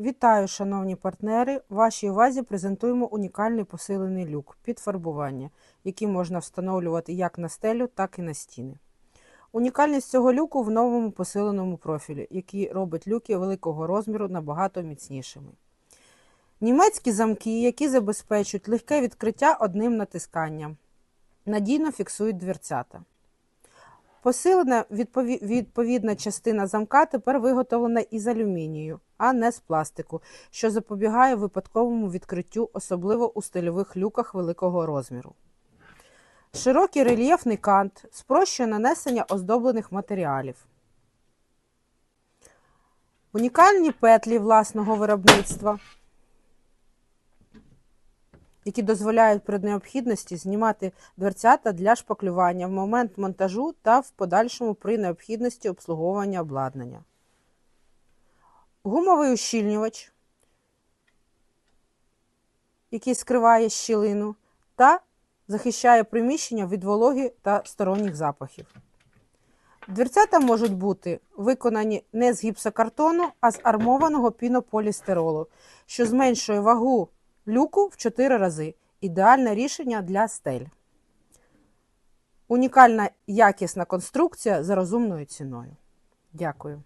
Вітаю, шановні партнери! Вашій увазі презентуємо унікальний посилений люк під фарбування, який можна встановлювати як на стелю, так і на стіни. Унікальність цього люку в новому посиленому профілі, який робить люки великого розміру набагато міцнішими. Німецькі замки, які забезпечують легке відкриття одним натисканням, надійно фіксують дверцята. Посилена відповідна частина замка тепер виготовлена із алюмінію, а не з пластику, що запобігає випадковому відкриттю, особливо у стильових люках великого розміру. Широкий рельєфний кант спрощує нанесення оздоблених матеріалів. Унікальні петлі власного виробництва, які дозволяють при необхідності знімати дверцята для шпаклювання в момент монтажу та в подальшому при необхідності обслуговування обладнання. Гумовий ущільнювач, який скриває щілину та захищає приміщення від вологи та сторонніх запахів. Дверцята можуть бути виконані не з гіпсокартону, а з армованого пінополістиролу, що зменшує вагу люку в 4 рази. Ідеальне рішення для стель. Унікальна якісна конструкція за розумною ціною. Дякую.